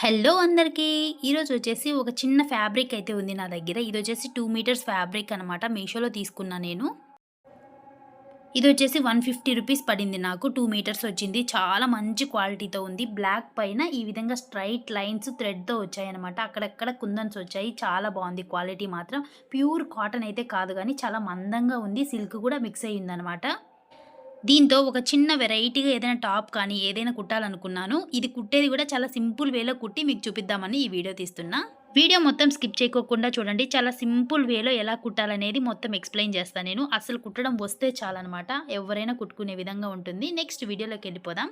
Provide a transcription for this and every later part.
Hello అందరికీ. ఈరోజు వచ్చేసి ఒక చిన్న ఫ్యాబ్రిక్ అయితే ఉంది నా దగ్గర. ఇది వచ్చేసి టూ మీటర్స్ ఫ్యాబ్రిక్ అనమాట మీషోలో తీసుకున్నా నేను. ఇది వచ్చేసి వన్ ఫిఫ్టీ రూపీస్ పడింది నాకు. టూ మీటర్స్ వచ్చింది. చాలా మంచి క్వాలిటీతో ఉంది. బ్లాక్ పైన ఈ విధంగా స్ట్రైట్ లైన్స్ థ్రెడ్తో వచ్చాయన్నమాట. అక్కడక్కడ కుందన్స్ వచ్చాయి. చాలా బాగుంది క్వాలిటీ మాత్రం. ప్యూర్ కాటన్ అయితే కాదు కానీ చాలా మందంగా ఉంది. సిల్క్ కూడా మిక్స్ అయ్యిందనమాట దీంతో ఒక చిన్న వెరైటీగా ఏదైనా టాప్ కానీ ఏదైనా కుట్టాలనుకున్నాను. ఇది కుట్టేది కూడా చాలా సింపుల్ వేలో కుట్టి మీకు చూపిద్దామని ఈ వీడియో తీస్తున్నా. వీడియో మొత్తం స్కిప్ చేయకోకుండా చూడండి. చాలా సింపుల్ వేలో ఎలా కుట్టాలనేది మొత్తం ఎక్స్ప్లెయిన్ చేస్తాను నేను. అసలు కుట్టడం వస్తే చాలన్నమాట. ఎవరైనా కుట్టుకునే విధంగా ఉంటుంది. నెక్స్ట్ వీడియోలోకి వెళ్ళిపోదాం.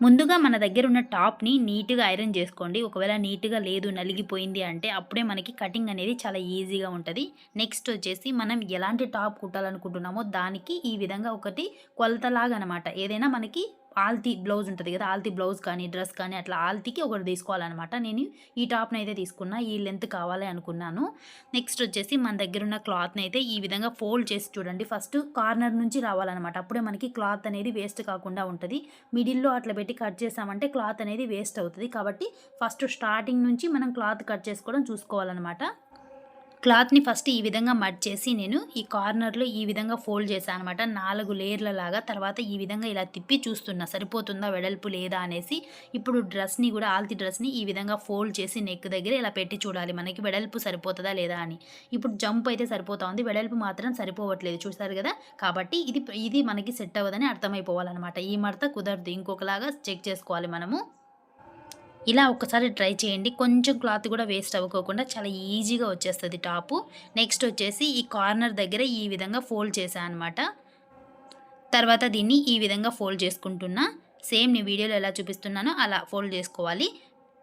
ముందుగా మన దగ్గర ఉన్న టాప్ని నీట్గా ఐరన్ చేసుకోండి. ఒకవేళ నీట్గా లేదు నలిగిపోయింది అంటే అప్పుడే మనకి కటింగ్ అనేది చాలా ఈజీగా ఉంటుంది. నెక్స్ట్ వచ్చేసి మనం ఎలాంటి టాప్ కుట్టాలనుకుంటున్నామో దానికి ఈ విధంగా ఒకటి కొలతలాగా అనమాట ఏదైనా మనకి ఆల్తీ బ్లౌజ్ ఉంటుంది కదా ఆల్తీ బ్లౌజ్ కానీ డ్రెస్ కానీ అట్లా ఆల్తీకి ఒకటి తీసుకోవాలన్నమాట. నేను ఈ టాప్ని అయితే తీసుకున్నా ఈ లెంత్ కావాలి అనుకున్నాను. నెక్స్ట్ వచ్చేసి మన దగ్గర ఉన్న క్లాత్ని అయితే ఈ విధంగా ఫోల్డ్ చేసి చూడండి. ఫస్ట్ కార్నర్ నుంచి రావాలన్నమాట. అప్పుడే మనకి క్లాత్ అనేది వేస్ట్ కాకుండా ఉంటుంది. మిడిల్లో అట్లా పెట్టి కట్ చేసామంటే క్లాత్ అనేది వేస్ట్ అవుతుంది. కాబట్టి ఫస్ట్ స్టార్టింగ్ నుంచి మనం క్లాత్ కట్ చేసుకోవడం చూసుకోవాలన్నమాట. క్లాత్ని ఫస్ట్ ఈ విధంగా మడ్ చేసి నేను ఈ కార్నర్లో ఈ విధంగా ఫోల్డ్ చేశాను అనమాట నాలుగు లేయర్ల లాగా తర్వాత ఈ విధంగా ఇలా తిప్పి చూస్తున్నా. సరిపోతుందా వెడల్పు లేదా అనేసి. ఇప్పుడు డ్రెస్ని కూడా ఆల్తి డ్రెస్ని ఈ విధంగా ఫోల్డ్ చేసి నెక్ దగ్గర ఇలా పెట్టి చూడాలి. మనకి వెడల్పు సరిపోతుందా లేదా అని. ఇప్పుడు జంప్ అయితే సరిపోతా ఉంది. వెడల్పు మాత్రం సరిపోవట్లేదు. చూసారు కదా? కాబట్టి ఇది ఇది మనకి సెట్ అవ్వదని అర్థమైపోవాలన్నమాట. ఈ మడత కుదరదు. ఇంకొకలాగా చెక్ చేసుకోవాలి మనము. ఇలా ఒక్కసారి ట్రై చేయండి. కొంచెం క్లాత్ కూడా వేస్ట్ అవ్వకోకుండా చాలా ఈజీగా వచ్చేస్తుంది టాపు. నెక్స్ట్ వచ్చేసి ఈ కార్నర్ దగ్గర ఈ విధంగా ఫోల్డ్ చేశాను అనమాట తర్వాత దీన్ని ఈ విధంగా ఫోల్డ్ చేసుకుంటున్నా. సేమ్ నేను వీడియోలో ఎలా చూపిస్తున్నానో అలా ఫోల్డ్ చేసుకోవాలి.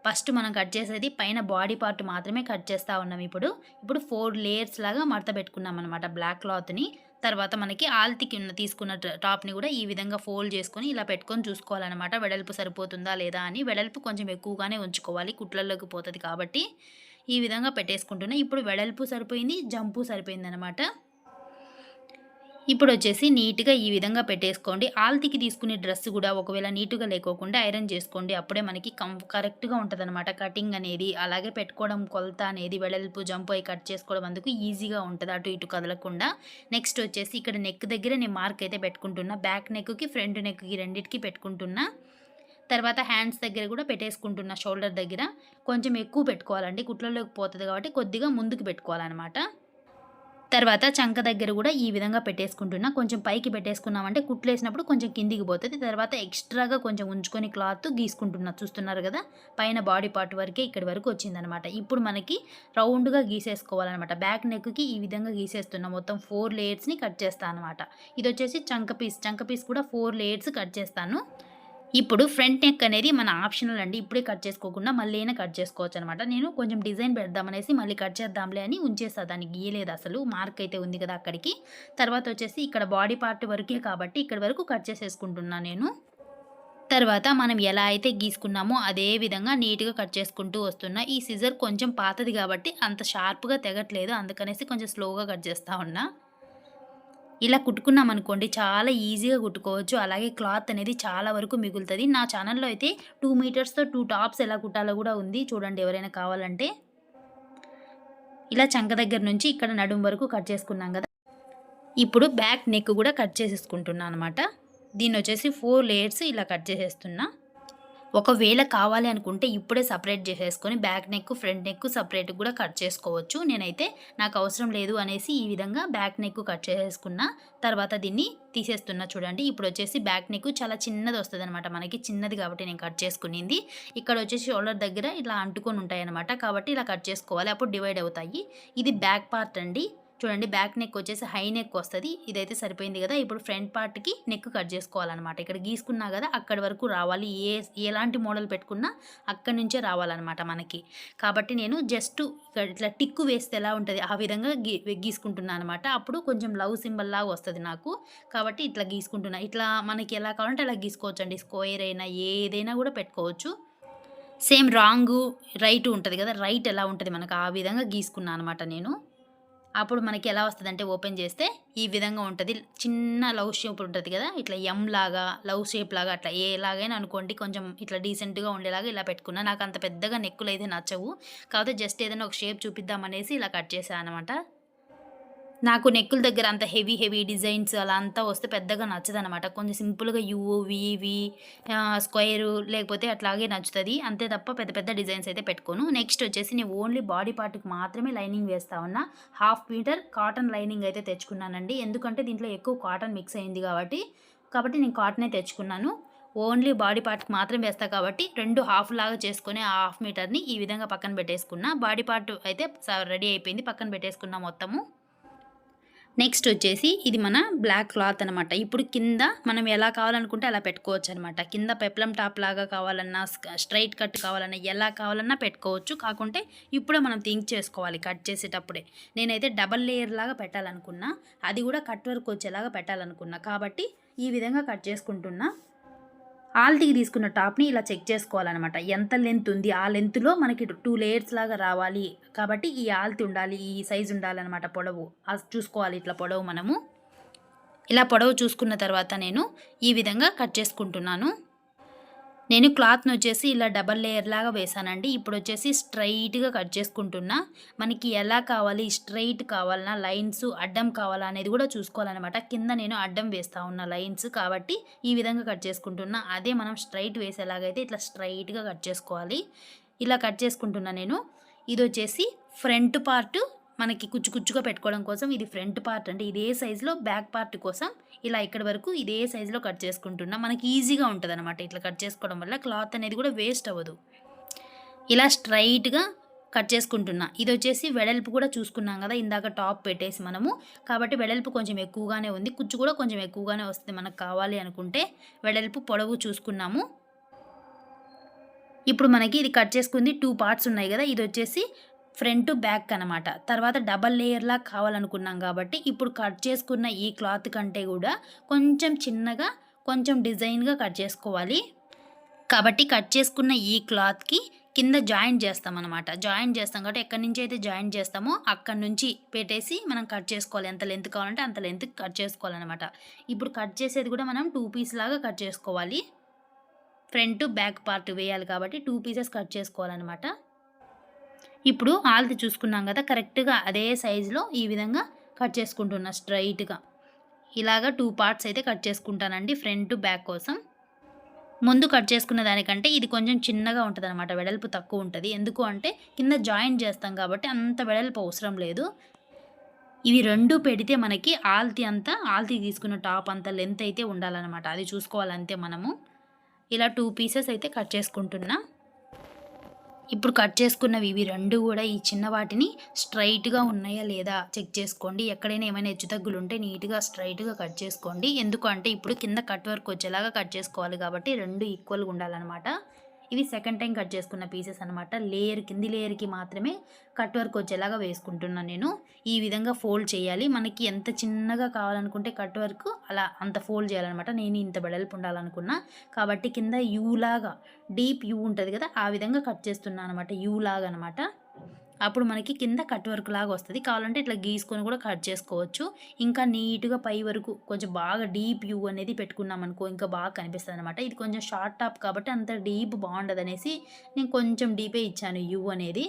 ఫస్ట్ మనం కట్ చేసేది పైన బాడీ పార్ట్ మాత్రమే కట్ చేస్తూ ఉన్నాం ఇప్పుడు. ఇప్పుడు ఫోర్ లేయర్స్ లాగా మడత పెట్టుకున్నాం అనమాట బ్లాక్ క్లాత్ని. తర్వాత మనకి ఆల్తికి ఉన్న తీసుకున్న టాప్ని కూడా ఈ విధంగా ఫోల్డ్ చేసుకొని ఇలా పెట్టుకొని చూసుకోవాలన్నమాట. వెడల్పు సరిపోతుందా లేదా అని. వెడల్పు కొంచెం ఎక్కువగానే ఉంచుకోవాలి. కుట్లలోకి పోతుంది కాబట్టి ఈ విధంగా పెట్టేసుకుంటున్నా. ఇప్పుడు వెడల్పు సరిపోయింది జంపు సరిపోయింది అనమాట ఇప్పుడు వచ్చేసి నీట్గా ఈ విధంగా పెట్టేసుకోండి. ఆల్తికి తీసుకునే డ్రెస్ కూడా ఒకవేళ నీట్గా లేకోకుండా ఐరన్ చేసుకోండి. అప్పుడే మనకి కం కరెక్ట్గా ఉంటుంది అనమాట కటింగ్ అనేది అలాగే పెట్టుకోవడం కొలత అనేది వెడల్పు జంప్ అయి కట్ చేసుకోవడం అందుకు ఈజీగా ఉంటుంది. అటు ఇటు కదలకుండా. నెక్స్ట్ వచ్చేసి ఇక్కడ నెక్ దగ్గర నేను మార్క్ అయితే పెట్టుకుంటున్నా. బ్యాక్ నెక్కి ఫ్రంట్ నెక్కి రెండింటికి పెట్టుకుంటున్నా. తర్వాత హ్యాండ్స్ దగ్గర కూడా పెట్టేసుకుంటున్నా షోల్డర్ దగ్గర. కొంచెం ఎక్కువ పెట్టుకోవాలండి. కుట్లలోకి పోతుంది కాబట్టి కొద్దిగా ముందుకు పెట్టుకోవాలన్నమాట. తర్వాత చంక దగ్గర కూడా ఈ విధంగా పెట్టేసుకుంటున్నా. కొంచెం పైకి పెట్టేసుకున్నామంటే కుట్లేసినప్పుడు కొంచెం కిందికి పోతుంది. తర్వాత ఎక్స్ట్రాగా కొంచెం ఉంచుకొని క్లాత్ గీసుకుంటున్నా. చూస్తున్నారు కదా? పైన బాడీ పార్ట్ వరకే ఇక్కడి వరకు వచ్చిందనమాట. ఇప్పుడు మనకి రౌండ్గా గీసేసుకోవాలన్నమాట బ్యాక్ నెక్కి ఈ విధంగా గీసేస్తున్నా. మొత్తం ఫోర్ లేయర్స్ని కట్ చేస్తాను అనమాట. ఇది వచ్చేసి చంక పీస్. చంక పీస్ కూడా ఫోర్ లేయర్స్ కట్ చేస్తాను. ఇప్పుడు ఫ్రంట్ నెక్ అనేది మన ఆప్షనల్ అండి. ఇప్పుడే కట్ చేసుకోకుండా మళ్ళీ అయినా కట్ చేసుకోవచ్చు అనమాట నేను కొంచెం డిజైన్ పెడదామనేసి మళ్ళీ కట్ చేద్దాంలే అని ఉంచేస్తా దాన్ని గీయలేదు అసలు. మార్క్ అయితే ఉంది కదా అక్కడికి. తర్వాత వచ్చేసి ఇక్కడ బాడీ పార్ట్ వరకే కాబట్టి ఇక్కడ వరకు కట్ చేసేసుకుంటున్నాను నేను. తర్వాత మనం ఎలా అయితే గీసుకున్నామో అదే విధంగా నీట్గా కట్ చేసుకుంటూ వస్తున్నా. ఈ సిజర్ కొంచెం పాతది కాబట్టి అంత షార్ప్గా తెగట్లేదు. అందుకనేసి కొంచెం స్లోగా కట్ చేస్తూ ఉన్నా. ఇలా కుట్టుకున్నాం అనుకోండి చాలా ఈజీగా కుట్టుకోవచ్చు. అలాగే క్లాత్ అనేది చాలా వరకు మిగులుతుంది. నా ఛానల్లో అయితే టూ మీటర్స్తో టూ టాప్స్ ఎలా కుట్టాలో కూడా ఉంది. చూడండి ఎవరైనా కావాలంటే. ఇలా చంక దగ్గర నుంచి ఇక్కడ నడుము వరకు కట్ చేసుకున్నాం కదా. ఇప్పుడు బ్యాక్ నెక్ కూడా కట్ చేసేసుకుంటున్నాను అనమాట దీన్ని వచ్చేసి ఫోర్ లేయర్స్ ఇలా కట్ చేసేస్తున్నా. ఒకవేళ కావాలి అనుకుంటే ఇప్పుడే సపరేట్ చేసేసుకొని back neck front neck separate కూడా కట్ చేసుకోవచ్చు. నేనైతే నాకు అవసరం లేదు అనేసి ఈ విధంగా బ్యాక్ నెక్ కట్ చేసేసుకున్న తర్వాత దీన్ని తీసేస్తున్నా చూడండి. ఇప్పుడు వచ్చేసి బ్యాక్ నెక్ చాలా చిన్నది వస్తుంది అనమాట మనకి చిన్నది కాబట్టి నేను కట్ చేసుకునింది. ఇక్కడ వచ్చేసి షోల్డర్ దగ్గర ఇలా అంటుకొని ఉంటాయి అనమాట కాబట్టి ఇలా కట్ చేసుకోవాలి. అప్పుడు డివైడ్ అవుతాయి. ఇది బ్యాక్ పార్ట్ అండి. చూడండి బ్యాక్ నెక్ వచ్చేసి హై నెక్ వస్తుంది. ఇదైతే సరిపోయింది కదా. ఇప్పుడు ఫ్రంట్ పార్ట్కి నెక్ కట్ చేసుకోవాలన్నమాట. ఇక్కడ గీసుకున్నా కదా అక్కడి వరకు రావాలి. ఏ ఎలాంటి మోడల్ పెట్టుకున్నా అక్కడి నుంచే రావాలన్నమాట మనకి. కాబట్టి నేను జస్ట్ ఇక్కడ ఇట్లా టిక్కు వేస్తే ఎలా ఉంటుంది? ఆ విధంగా గీ గీసుకుంటున్నాను అనమాట అప్పుడు కొంచెం లవ్ సింబల్ లాగా వస్తుంది నాకు. కాబట్టి ఇట్లా గీసుకుంటున్నా. ఇట్లా మనకి ఎలా కావాలంటే అలా గీసుకోవచ్చు అండి స్క్వేర్ అయినా ఏదైనా కూడా పెట్టుకోవచ్చు. సేమ్ రాంగు రైట్ ఉంటుంది కదా. రైట్ ఎలా ఉంటుంది? మనకు ఆ విధంగా గీసుకున్నాను అనమాట నేను. అప్పుడు మనకి ఎలా వస్తుంది అంటే ఓపెన్ చేస్తే ఈ విధంగా ఉంటుంది. చిన్న లవ్ షేప్ ఉంటుంది కదా ఇట్లా ఎం లాగా లవ్ షేప్ లాగా అట్లా ఏలాగైనా అనుకోండి కొంచెం ఇట్లా డీసెంట్గా ఉండేలాగా ఇలా పెట్టుకున్నా. నాకు అంత పెద్దగా నెక్కులు అయితే నచ్చవు. కాకపోతే జస్ట్ ఏదైనా ఒక షేప్ చూపిద్దామనేసి ఇలా కట్ చేశాను అనమాట నాకు నెక్కుల దగ్గర అంత హెవీ హెవీ డిజైన్స్ అలా అంతా వస్తే పెద్దగా నచ్చదు అనమాట కొంచెం సింపుల్గా యూ వి లేకపోతే అట్లాగే నచ్చుతుంది. అంతే తప్ప పెద్ద పెద్ద డిజైన్స్ అయితే పెట్టుకోను. నెక్స్ట్ వచ్చేసి నేను ఓన్లీ బాడీ పార్ట్కి మాత్రమే లైనింగ్ వేస్తా ఉన్నా. హాఫ్ మీటర్ కాటన్ లైనింగ్ అయితే తెచ్చుకున్నానండి. ఎందుకంటే దీంట్లో ఎక్కువ కాటన్ మిక్స్ అయింది కాబట్టి కాబట్టి నేను కాటనే తెచ్చుకున్నాను. ఓన్లీ బాడీ పార్ట్కి మాత్రం వేస్తా కాబట్టి రెండు హాఫ్ లాగా చేసుకునే ఆ హాఫ్ మీటర్ని ఈ విధంగా పక్కన పెట్టేసుకున్నా. బాడీ పార్ట్ అయితే రెడీ అయిపోయింది. పక్కన పెట్టేసుకున్నా మొత్తము. నెక్స్ట్ వచ్చేసి ఇది మన బ్లాక్ క్లాత్ అనమాట ఇప్పుడు కింద మనం ఎలా కావాలనుకుంటే అలా పెట్టుకోవచ్చు అనమాట కింద పెప్లం టాప్ లాగా కావాలన్నా స్ట్రైట్ కట్ కావాలన్నా ఎలా కావాలన్నా పెట్టుకోవచ్చు. కాకుంటే ఇప్పుడే మనం థింక్ చేసుకోవాలి కట్ చేసేటప్పుడే. నేనైతే డబల్ లేయర్ లాగా పెట్టాలనుకున్నా అది కూడా కట్ వర్క్ వచ్చేలాగా పెట్టాలనుకున్నా. కాబట్టి ఈ విధంగా కట్ చేసుకుంటున్నా. ఆల్తీకి తీసుకున్న టాప్ని ఇలా చెక్ చేసుకోవాలన్నమాట. ఎంత లెంత్ ఉంది? ఆ లెంత్లో మనకి టూ లేయర్స్ లాగా రావాలి. కాబట్టి ఈ ఆల్తి ఉండాలి ఈ సైజు ఉండాలన్నమాట పొడవు. అది చూసుకోవాలి ఇట్లా పొడవు మనము. ఇలా పొడవు చూసుకున్న తర్వాత నేను ఈ విధంగా కట్ చేసుకుంటున్నాను. నేను క్లాత్ని వచ్చేసి ఇలా డబల్ లేయర్ లాగా వేసానండి ఇప్పుడు వచ్చేసి స్ట్రైట్గా కట్ చేసుకుంటున్నా. మనకి ఎలా కావాలి? స్ట్రైట్ కావాలన్నా లైన్స్ అడ్డం కావాలా అనేది కూడా చూసుకోవాలన్నమాట. కింద నేను అడ్డం వేస్తా ఉన్న లైన్స్ కాబట్టి ఈ విధంగా కట్ చేసుకుంటున్నా. అదే మనం స్ట్రైట్ వేసేలాగైతే ఇట్లా స్ట్రైట్గా కట్ చేసుకోవాలి. ఇలా కట్ చేసుకుంటున్నా నేను. ఇది వచ్చేసి ఫ్రంట్ పార్ట్ మనకి కుచ్చు కుచ్చుగా పెట్టుకోవడం కోసం ఇది ఫ్రంట్ పార్ట్ అంటే ఇదే సైజులో బ్యాక్ పార్ట్ కోసం ఇలా ఇక్కడి వరకు ఇదే సైజులో కట్ చేసుకుంటున్నా. మనకి ఈజీగా ఉంటుంది అనమాట ఇట్లా కట్ చేసుకోవడం వల్ల క్లాత్ అనేది కూడా వేస్ట్ అవ్వదు. ఇలా స్ట్రైట్గా కట్ చేసుకుంటున్నా. ఇది వచ్చేసి వెడల్పు కూడా చూసుకున్నాం కదా ఇందాక టాప్ పెట్టేసి మనము. కాబట్టి వెడల్పు కొంచెం ఎక్కువగానే ఉంది. కుచ్చు కూడా కొంచెం ఎక్కువగానే వస్తుంది మనకు కావాలి అనుకుంటే. వెడల్పు పొడవు చూసుకున్నాము. ఇప్పుడు మనకి ఇది కట్ చేసుకుంది టూ పార్ట్స్ ఉన్నాయి కదా. ఇది వచ్చేసి ఫ్రంట్ బ్యాక్ అనమాట తర్వాత డబల్ లేయర్లా కావాలనుకున్నాం కాబట్టి ఇప్పుడు కట్ చేసుకున్న ఈ క్లాత్ కంటే కూడా కొంచెం చిన్నగా కొంచెం డిజైన్గా కట్ చేసుకోవాలి. కాబట్టి కట్ చేసుకున్న ఈ క్లాత్కి కింద జాయింట్ చేస్తాం అనమాట జాయింట్ చేస్తాం కాబట్టి ఎక్కడి నుంచి అయితే జాయింట్ చేస్తామో అక్కడి నుంచి పెట్టేసి మనం కట్ చేసుకోవాలి. ఎంత లెంత్ కావాలంటే అంత లెంత్ కట్ చేసుకోవాలన్నమాట ఇప్పుడు కట్ చేసేది కూడా మనం టూ పీస్ లాగా కట్ చేసుకోవాలి. ఫ్రంట్ బ్యాక్ పార్ట్ వేయాలి కాబట్టి టూ పీసెస్ కట్ చేసుకోవాలన్నమాట. ఇప్పుడు ఆల్ది చూసుకున్నాం కదా కరెక్ట్గా అదే సైజులో ఈ విధంగా కట్ చేసుకుంటున్నా స్ట్రైట్గా. ఇలాగా టూ పార్ట్స్ అయితే కట్ చేసుకుంటానండి ఫ్రంట్ బ్యాక్ కోసం. ముందు కట్ చేసుకున్న దానికంటే ఇది కొంచెం చిన్నగా ఉంటుంది అనమాట వెడల్పు తక్కువ ఉంటుంది. ఎందుకు అంటే కింద జాయింట్ చేస్తాం కాబట్టి అంత వెడల్పు అవసరం లేదు. ఇవి రెండు పెడితే మనకి ఆల్తి అంతా ఆల్తి తీసుకున్న టాప్ అంత లెంత్ అయితే ఉండాలన్నమాట అది చూసుకోవాలంతే మనము. ఇలా టూ పీసెస్ అయితే కట్ చేసుకుంటున్నా. ఇప్పుడు కట్ చేసుకున్నవి ఇవి రెండు కూడా ఈ చిన్న వాటిని స్ట్రైట్గా ఉన్నాయా లేదా చెక్ చేసుకోండి. ఎక్కడైనా ఏమైనా హెచ్చుతగ్గులు ఉంటే నీట్గా స్ట్రైట్గా కట్ చేసుకోండి. ఎందుకంటే ఇప్పుడు కింద కట్ వర్క్ వచ్చేలాగా కట్ చేసుకోవాలి కాబట్టి రెండు ఈక్వల్గా ఉండాలన్నమాట. ఇవి సెకండ్ టైం కట్ చేసుకున్న పీసెస్ అనమాట లేయర్ కింది లేయర్కి మాత్రమే కట్ వర్క్ వచ్చేలాగా వేసుకుంటున్నాను నేను. ఈ విధంగా ఫోల్డ్ చేయాలి. మనకి ఎంత చిన్నగా కావాలనుకుంటే కట్ వర్క్ అలా అంత ఫోల్డ్ చేయాలన్నమాట. నేను ఇంత బెడల్పు ఉండాలనుకున్నా. కాబట్టి కింద యూలాగా డీప్ యూ ఉంటుంది కదా ఆ విధంగా కట్ చేస్తున్నాను అనమాట యూలాగా అనమాట అప్పుడు మనకి కింద కట్ వర్క్ లాగా వస్తుంది. కావాలంటే ఇట్లా గీసుకొని కూడా కట్ చేసుకోవచ్చు. ఇంకా నీట్గా పై వరకు కొంచెం బాగా డీప్ యూ అనేది పెట్టుకున్నాం అనుకో ఇంకా బాగా కనిపిస్తుంది అనమాట ఇది కొంచెం షార్ట్ టాప్ కాబట్టి అంత డీప్ బాగుండదు అనేసి నేను కొంచెం డీపే ఇచ్చాను యూ అనేది.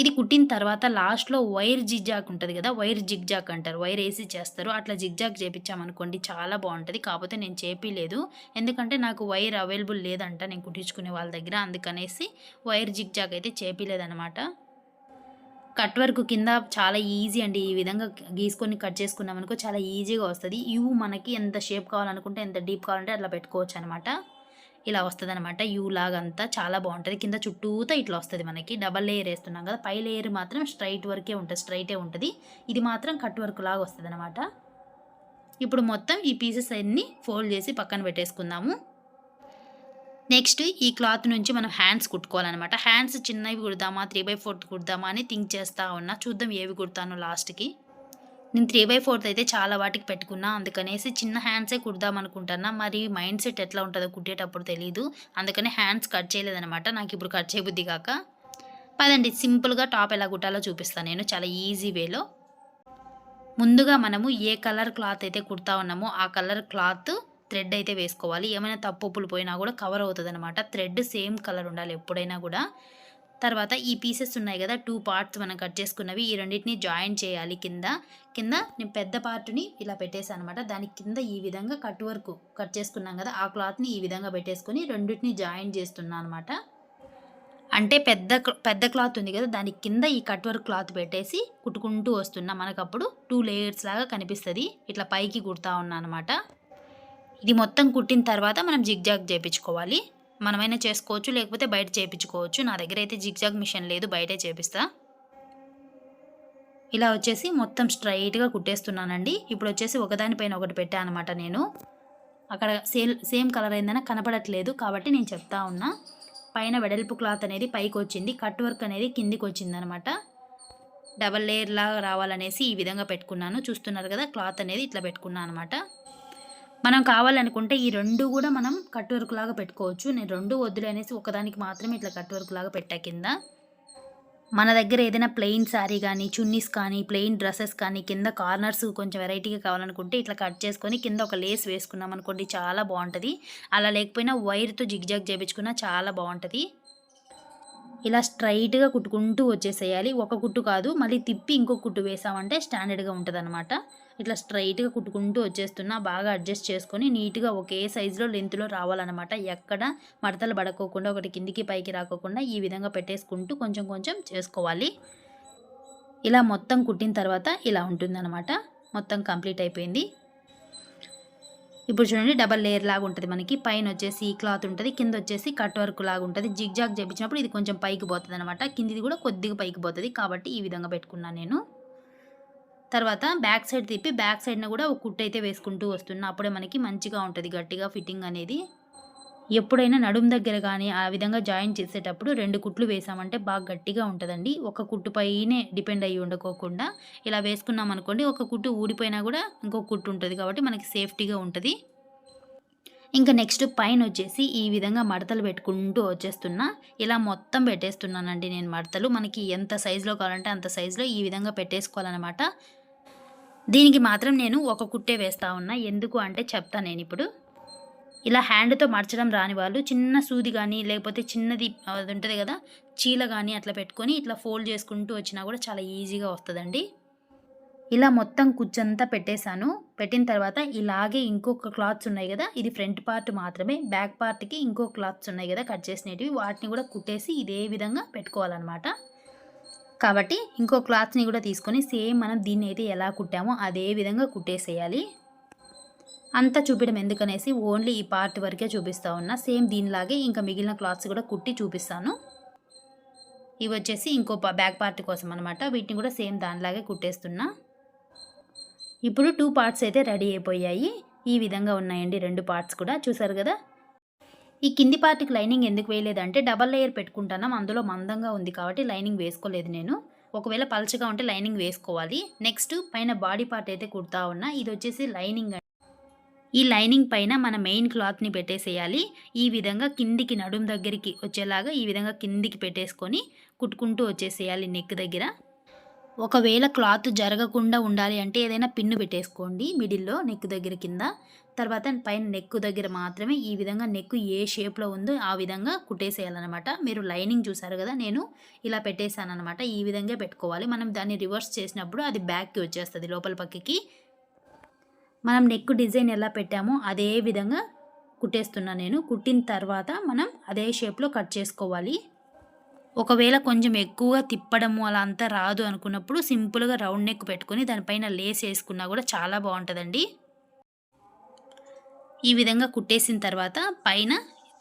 ఇది కుట్టిన తర్వాత లాస్ట్లో వైర్ జిగ్జాక్ ఉంటుంది కదా వైర్ జిగ్జాక్ అంటారు. వైర్ వేసి చేస్తారు. అట్లా జిగ్జాక్ చేపించామనుకోండి చాలా బాగుంటుంది. కాకపోతే నేను చేపిలేదు. ఎందుకంటే నాకు వైర్ అవైలబుల్ లేదంట నేను కుట్టించుకునే వాళ్ళ దగ్గర. అందుకనేసి వైర్ జిగ్జాక్ అయితే చేపిలేదనమాట కట్ వర్క్ కింద చాలా ఈజీ అండి. ఈ విధంగా గీసుకొని కట్ చేసుకున్నాం అనుకో చాలా ఈజీగా వస్తుంది. ఇవి మనకి ఎంత షేప్ కావాలనుకుంటే ఎంత డీప్ కావాలంటే అట్లా పెట్టుకోవచ్చు అనమాట ఇలా వస్తుంది అనమాట యూ లాగంతా చాలా బాగుంటుంది కింద చుట్టూతో ఇట్లా వస్తుంది మనకి. డబల్ లేయర్ వేస్తున్నాం కదా. పై లేయర్ మాత్రం స్ట్రైట్ వర్కే ఉంటుంది. స్ట్రైటే ఉంటుంది. ఇది మాత్రం కట్ వర్క్ లాగా వస్తుంది అనమాట ఇప్పుడు మొత్తం ఈ పీసెస్ అన్నీ ఫోల్డ్ చేసి పక్కన పెట్టేసుకుందాము. నెక్స్ట్ ఈ క్లాత్ నుంచి మనం హ్యాండ్స్ కుట్టుకోవాలన్నమాట. హ్యాండ్స్ చిన్నవి కుడదామా? త్రీ బై ఫోర్త్ కుడదామా? అని థింక్ చేస్తూ ఉన్నా. చూద్దాం ఏవి కుడతాను లాస్ట్కి. నేను త్రీ బై ఫోర్త్ అయితే చాలా వాటికి పెట్టుకున్నా. అందుకనేసి చిన్న హ్యాండ్సే కుడదాం అనుకుంటున్నా. మరి మైండ్ సెట్ ఎట్లా ఉంటుందో కుట్టేటప్పుడు తెలియదు అందుకని హ్యాండ్స్ కట్ చేయలేదనమాట నాకు ఇప్పుడు కట్ చేయబుద్ధి కాక. పదండి సింపుల్గా టాప్ ఎలా కుట్టాలో చూపిస్తాను నేను. చాలా ఈజీ వేలో ముందుగా మనము ఏ కలర్ క్లాత్ అయితే కుడతా ఉన్నామో ఆ కలర్ క్లాత్ థ్రెడ్ అయితే వేసుకోవాలి. ఏమైనా తప్పులు పోయినా కూడా కవర్ అవుతుంది అనమాట థ్రెడ్ సేమ్ కలర్ ఉండాలి ఎప్పుడైనా కూడా. తర్వాత ఈ పీసెస్ ఉన్నాయి కదా టూ పార్ట్స్ మనం కట్ చేసుకున్నవి ఈ రెండింటిని జాయిన్ చేయాలి కింద. కింద నేను పెద్ద పార్ట్ని ఇలా పెట్టేసాను అనమాట దాని కింద ఈ విధంగా కట్ వర్క్ కట్ చేసుకున్నాం కదా ఆ క్లాత్ని ఈ విధంగా పెట్టేసుకొని రెండింటిని జాయిన్ చేస్తున్నాను అనమాట అంటే పెద్ద పెద్ద క్లాత్ ఉంది కదా దాని కింద ఈ కట్ వర్క్ క్లాత్ పెట్టేసి కుట్టుకుంటూ వస్తున్నా. మనకు అప్పుడు టూ లేయర్స్ లాగా కనిపిస్తుంది. ఇట్లా పైకి కుడతా ఉన్నా అనమాట ఇది మొత్తం కుట్టిన తర్వాత మనం జిగ్జాగ్ చేయించుకోవాలి మనమైనా చేసుకోవచ్చు లేకపోతే బయట చేయించుకోవచ్చు నా దగ్గర అయితే జిగ్జాగ్ మిషన్ లేదు బయటే చేపిస్తా. ఇలా వచ్చేసి మొత్తం స్ట్రైట్గా కుట్టేస్తున్నానండి. ఇప్పుడు వచ్చేసి ఒకదానిపైన ఒకటి పెట్టాను అనమాట నేను. అక్కడ సేల్ సేమ్ కలర్ అయిందని కనపడట్లేదు కాబట్టి నేను చెప్తా ఉన్నా. పైన వెడల్పు క్లాత్ అనేది పైకి వచ్చింది కట్ వర్క్ అనేది కిందికి వచ్చింది అనమాట. డబల్ లేయర్ లాగా రావాలనేసి ఈ విధంగా పెట్టుకున్నాను. చూస్తున్నారు కదా క్లాత్ అనేది ఇట్లా పెట్టుకున్నాను అనమాట. మనం కావాలనుకుంటే ఈ రెండు కూడా మనం కట్ వర్క్ లాగా పెట్టుకోవచ్చు. నేను రెండు వద్దులే అనేసి ఒకదానికి మాత్రమే ఇట్లా కట్ వర్క్ లాగా పెట్టా కింద. మన దగ్గర ఏదైనా ప్లెయిన్ శారీ కానీ చున్నీస్ కానీ ప్లెయిన్ డ్రెస్సెస్ కానీ కింద కార్నర్స్ కొంచెం వెరైటీగా కావాలనుకుంటే ఇట్లా కట్ చేసుకొని కింద ఒక లేస్ వేసుకున్నాం అనుకోండి చాలా బాగుంటుంది. అలా లేకపోయినా వైర్తో జిగ్జాగ్ చేయించుకున్నా చాలా బాగుంటుంది. ఇలా స్ట్రైట్గా కుట్టుకుంటూ వచ్చేసేయాలి. ఒక కుట్టు కాదు మళ్ళీ తిప్పి ఇంకో కుట్టు వేసామంటే స్టాండర్డ్గా ఉంటుంది అనమాట ఇట్లా స్ట్రైట్గా కుట్టుకుంటూ వచ్చేస్తున్నా బాగా అడ్జస్ట్ చేసుకొని నీట్గా ఒకే సైజులో లెంత్లో రావాలన్నమాట. ఎక్కడ మడతలు పడకోకుండా ఒకటి కిందికి పైకి రాకోకుండా ఈ విధంగా పెట్టేసుకుంటూ కొంచెం కొంచెం చేసుకోవాలి. ఇలా మొత్తం కుట్టిన తర్వాత ఇలా ఉంటుందన్నమాట. మొత్తం కంప్లీట్ అయిపోయింది. ఇప్పుడు చూడండి డబల్ లేయర్ లాగా ఉంటుంది మనకి. పైన వచ్చేసి క్లాత్ ఉంటుంది కింద వచ్చేసి కట్ వర్క్ లాగా ఉంటుంది. జిగ్ జాగ్ చేపించినప్పుడు ఇది కొంచెం పైకి పోతుంది అనమాట కిందిది కూడా కొద్దిగా పైకి పోతుంది. కాబట్టి ఈ విధంగా పెట్టుకున్నాను నేను. తర్వాత బ్యాక్ సైడ్ తిప్పి బ్యాక్ సైడ్న కూడా ఒక కుట్టు అయితే వేసుకుంటూ వస్తున్నా. అప్పుడే మనకి మంచిగా ఉంటుంది గట్టిగా ఫిట్టింగ్ అనేది. ఎప్పుడైనా నడుం దగ్గర కానీ ఆ విధంగా జాయిన్ చేసేటప్పుడు రెండు కుట్లు వేసామంటే బాగా గట్టిగా ఉంటుందండి. ఒక కుట్టు పైనే డిపెండ్ అయ్యి ఉండకోకుండా ఇలా వేసుకున్నాం అనుకోండి ఒక కుట్టు ఊడిపోయినా కూడా ఇంకొక కుట్టు ఉంటుంది కాబట్టి మనకి సేఫ్టీగా ఉంటుంది. ఇంకా నెక్స్ట్ పైన వచ్చేసి ఈ విధంగా మడతలు పెట్టుకుంటూ వచ్చేస్తున్నా. ఇలా మొత్తం పెట్టేస్తున్నానండి నేను మడతలు. మనకి ఎంత సైజులో కావాలంటే అంత సైజులో ఈ విధంగా పెట్టేసుకోవాలన్నమాట. దీనికి మాత్రం నేను ఒక కుట్టే వేస్తా ఉన్నా. ఎందుకు అంటే చెప్తా నేను ఇప్పుడు. ఇలా హ్యాండ్తో మడచడం రాని వాళ్ళు చిన్న సూది కానీ లేకపోతే చిన్నది అది ఉంటుంది కదా చీల కానీ అట్లా పెట్టుకొని ఇట్లా ఫోల్డ్ చేసుకుంటూ వచ్చినా కూడా చాలా ఈజీగా వస్తుందండి. ఇలా మొత్తం కుచ్చంతా పెట్టేశాను. పెట్టిన తర్వాత ఇలాగే ఇంకొక క్లాత్స్ ఉన్నాయి కదా ఇది ఫ్రంట్ పార్ట్ మాత్రమే. బ్యాక్ పార్ట్కి ఇంకో క్లాత్స్ ఉన్నాయి కదా కట్ చేసినవి. వాటిని కూడా కుట్టేసి ఇదే విధంగా పెట్టుకోవాలన్నమాట. కాబట్టి ఇంకో క్లాత్ని కూడా తీసుకొని సేమ్ మనం దీన్ని అయితే ఎలా కుట్టామో అదే విధంగా కుట్టేసేయాలి. అంతా చూపించడం ఎందుకనేసి ఓన్లీ ఈ పార్ట్ వరకే చూపిస్తా ఉన్నా. సేమ్ దీనిలాగే ఇంకా మిగిలిన క్లాత్స్ కూడా కుట్టి చూపిస్తాను. ఇవి వచ్చేసి ఇంకో బ్యాక్ పార్ట్ కోసం అనమాట వీటిని కూడా సేమ్ దానిలాగే కుట్టేస్తున్నా. ఇప్పుడు టూ పార్ట్స్ అయితే రెడీ అయిపోయాయి. ఈ విధంగా ఉన్నాయండి రెండు పార్ట్స్ కూడా. చూసారు కదా? ఈ కింది పార్ట్కి లైనింగ్ ఎందుకు వేయలేదంటే డబల్ లేయర్ పెట్టుకుంటున్నాం. అందులో మందంగా ఉంది కాబట్టి లైనింగ్ వేసుకోలేదు నేను. ఒకవేళ పలచగా ఉంటే లైనింగ్ వేసుకోవాలి. నెక్స్ట్ పైన బాడీ పార్ట్ అయితే కుడతా ఉన్నా. ఇది వచ్చేసి లైనింగ్ ఈ లైనింగ్ పైన మన మెయిన్ క్లాత్ని పెట్టేసేయాలి. ఈ విధంగా కిందికి నడుం దగ్గరికి వచ్చేలాగా ఈ విధంగా కిందికి పెట్టేసుకొని కుట్టుకుంటూ వచ్చేసేయాలి నెక్ దగ్గర. ఒకవేళ క్లాత్ జరగకుండా ఉండాలి అంటే ఏదైనా పిన్ను పెట్టేసుకోండి మిడిల్లో నెక్ దగ్గర కింద. తర్వాత పైన నెక్ దగ్గర మాత్రమే ఈ విధంగా నెక్ ఏ షేప్లో ఉందో ఆ విధంగా కుట్టేసేయాలన్నమాట. మీరు లైనింగ్ చూసారు కదా నేను ఇలా పెట్టేశాను అనమాట ఈ విధంగా పెట్టుకోవాలి. మనం దాన్ని రివర్స్ చేసినప్పుడు అది బ్యాక్కి వచ్చేస్తుంది లోపల పక్కకి. మనం నెక్ డిజైన్ ఎలా పెట్టామో అదే విధంగా కుట్టేస్తున్నా నేను. కుట్టిన తర్వాత మనం అదే షేప్లో కట్ చేసుకోవాలి. ఒకవేళ కొంచెం ఎక్కువగా తిప్పడము అలా అంతా రాదు అనుకున్నప్పుడు సింపుల్గా రౌండ్ నెక్ పెట్టుకొని దానిపైన లేస్ వేసుకున్నా కూడా చాలా బాగుంటుందండి. ఈ విధంగా కుట్టేసిన తర్వాత పైన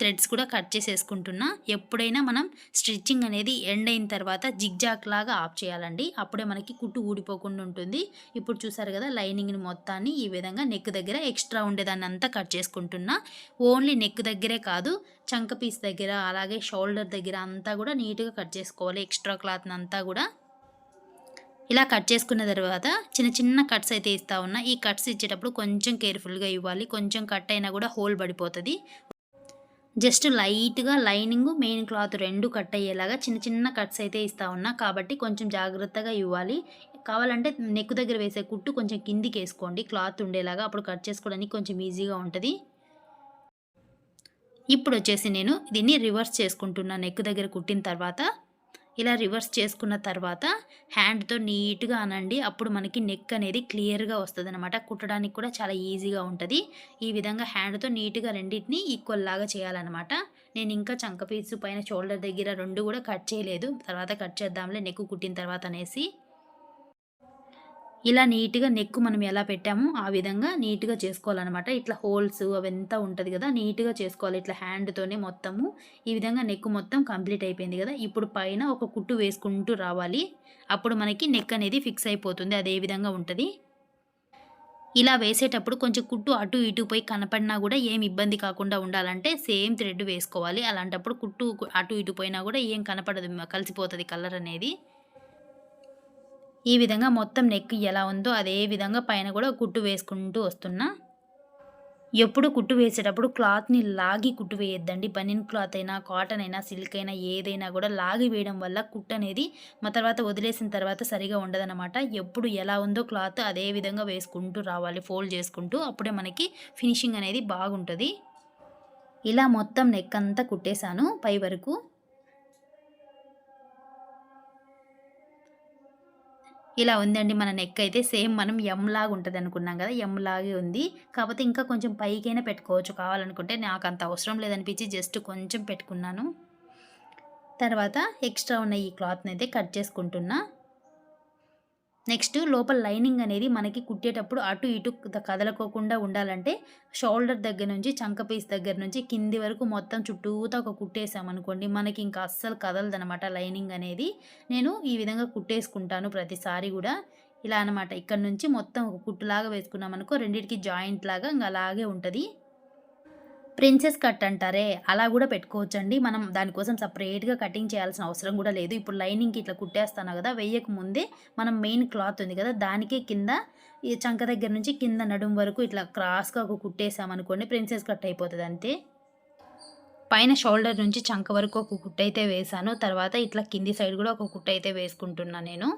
థ్రెడ్స్ కూడా కట్ చేసేసుకుంటున్నా. ఎప్పుడైనా మనం స్టిచ్చింగ్ అనేది ఎండ్ అయిన తర్వాత జిగ్జాక్ లాగా ఆఫ్ చేయాలండి. అప్పుడే మనకి కుట్టు ఊడిపోకుండా ఉంటుంది. ఇప్పుడు చూసారు కదా లైనింగ్ని మొత్తాన్ని ఈ విధంగా నెక్ దగ్గర ఎక్స్ట్రా ఉండేదాన్ని అంతా కట్ చేసుకుంటున్నా. ఓన్లీ నెక్ దగ్గరే కాదు చంక పీస్ దగ్గర అలాగే షోల్డర్ దగ్గర అంతా కూడా నీట్గా కట్ చేసుకోవాలి. ఎక్స్ట్రా క్లాత్ని అంతా కూడా. ఇలా కట్ చేసుకున్న తర్వాత చిన్న చిన్న కట్స్ అయితే ఇస్తా ఉన్నా. ఈ కట్స్ ఇచ్చేటప్పుడు కొంచెం కేర్ఫుల్గా ఇవ్వాలి. కొంచెం కట్ అయినా కూడా హోల్ పడిపోతుంది. జస్ట్ లైట్గా లైనింగ్ మెయిన్ క్లాత్ రెండు కట్ అయ్యేలాగా చిన్న చిన్న కట్స్ అయితే ఇస్తా ఉన్నా. కాబట్టి కొంచెం జాగ్రత్తగా ఇవ్వాలి. కావాలంటే నెక్ దగ్గర వేసే కుట్టు కొంచెం కిందికి వేసుకోండి. క్లాత్ ఉండేలాగా అప్పుడు కట్ చేసుకోవడానికి కొంచెం ఈజీగా ఉంటుంది. ఇప్పుడు వచ్చేసి నేను దీన్ని రివర్స్ చేసుకుంటున్నా నెక్ దగ్గర కుట్టిన తర్వాత. ఇలా రివర్స్ చేసుకున్న తర్వాత హ్యాండ్తో నీట్గా అనండి. అప్పుడు మనకి నెక్ అనేది క్లియర్గా వస్తుంది అనమాట కుట్టడానికి కూడా చాలా ఈజీగా ఉంటుంది. ఈ విధంగా హ్యాండ్తో నీట్గా రెండింటిని ఈక్వల్ లాగా చేయాలన్నమాట. నేను ఇంకా చంక పీసు పైన షోల్డర్ దగ్గర రెండు కూడా కట్ చేయలేదు. తర్వాత కట్ చేద్దాంలే నెక్ కుట్టిన తర్వాత అనేసి. ఇలా నీట్గా నెక్ మనం ఎలా పెట్టామో ఆ విధంగా నీట్గా చేసుకోవాలన్నమాట. ఇట్లా హోల్స్ అవంతా ఉంటుంది కదా నీట్గా చేసుకోవాలి. ఇట్లా హ్యాండ్తోనే మొత్తము ఈ విధంగా నెక్ మొత్తం కంప్లీట్ అయిపోయింది కదా. ఇప్పుడు పైన ఒక కుట్టు వేసుకుంటూ రావాలి. అప్పుడు మనకి నెక్ అనేది ఫిక్స్ అయిపోతుంది. అదే విధంగా ఉంటుంది. ఇలా వేసేటప్పుడు కొంచెం కుట్టు అటు ఇటు పోయి కనపడినా కూడా ఏం ఇబ్బంది కాకుండా ఉండాలంటే సేమ్ థ్రెడ్ వేసుకోవాలి. అలాంటప్పుడు కుట్టు అటు ఇటు పోయినా కూడా ఏం కనపడదు కలిసిపోతుంది కలర్ అనేది. ఈ విధంగా మొత్తం నెక్ ఎలా ఉందో అదే విధంగా పైన కూడా కుట్టు వేసుకుంటూ వస్తున్నా. ఎప్పుడు కుట్టు వేసేటప్పుడు క్లాత్ని లాగి కుట్టు వేయొద్దండి. బనిన్ క్లాత్ అయినా కాటన్ అయినా సిల్క్ అయినా ఏదైనా కూడా లాగి వేయడం వల్ల కుట్టు అనేది మా తర్వాత వదిలేసిన తర్వాత సరిగా ఉండదన్నమాట. ఎప్పుడు ఎలా ఉందో క్లాత్ అదే విధంగా వేసుకుంటూ రావాలి. ఫోల్డ్ చేసుకుంటూ అప్పుడే మనకి ఫినిషింగ్ అనేది బాగుంటుంది. ఇలా మొత్తం నెక్ అంతా కుట్టేశాను పై వరకు. ఇలా ఉందండి మన నెక్ అయితే సేమ్ మనం ఎమ్ లాగా ఉంటుంది అనుకున్నాం కదా ఎమ్ లాగే ఉంది. కాకపోతే ఇంకా కొంచెం పైకైనా పెట్టుకోవచ్చు. కావాలనుకుంటే నాకు అంత అవసరం లేదనిపించి జస్ట్ కొంచెం పెట్టుకున్నాను. తర్వాత ఎక్స్ట్రా ఉన్న ఈ క్లాత్ని అయితే కట్ చేసుకుంటున్నా. నెక్స్ట్ లోపల లైనింగ్ అనేది మనకి కుట్టేటప్పుడు అటు ఇటు కదలకోకుండా ఉండాలంటే షోల్డర్ దగ్గర నుంచి చంక పీస్ దగ్గర నుంచి కింది వరకు మొత్తం చుట్టూతా ఒక కుట్టేసామనుకోండి మనకి ఇంకా అస్సలు కదలదనమాట లైనింగ్ అనేది. నేను ఈ విధంగా కుట్టేసుకుంటాను ప్రతిసారి కూడా. ఇలా అనమాట. ఇక్కడ నుంచి మొత్తం ఒక కుట్టులాగా వేసుకున్నాం అనుకో రెండింటికి జాయింట్ లాగా ఇంకా అలాగే ఉంటుంది. ప్రిన్సెస్ కట్ అంటారే అలా కూడా పెట్టుకోవచ్చండి. మనం దానికోసం సపరేట్గా కటింగ్ చేయాల్సిన అవసరం కూడా లేదు. ఇప్పుడు లైనింగ్కి ఇట్లా కుట్టేస్తాను కదా వేయక ముందే మనం మెయిన్ క్లాత్ ఉంది కదా దానికే కింద ఈ చంక దగ్గర నుంచి కింద నడుము వరకు ఇట్లా క్రాస్గా ఒక కుట్టేసామనుకోండి ప్రిన్సెస్ కట్ అయిపోతుంది అంతే. పైన షోల్డర్ నుంచి చంక వరకు ఒక కుట్టయితే అయితే వేసాను. తర్వాత ఇట్లా కింది సైడ్ కూడా ఒక కుట్టయితే అయితే వేసుకుంటున్నాను నేను.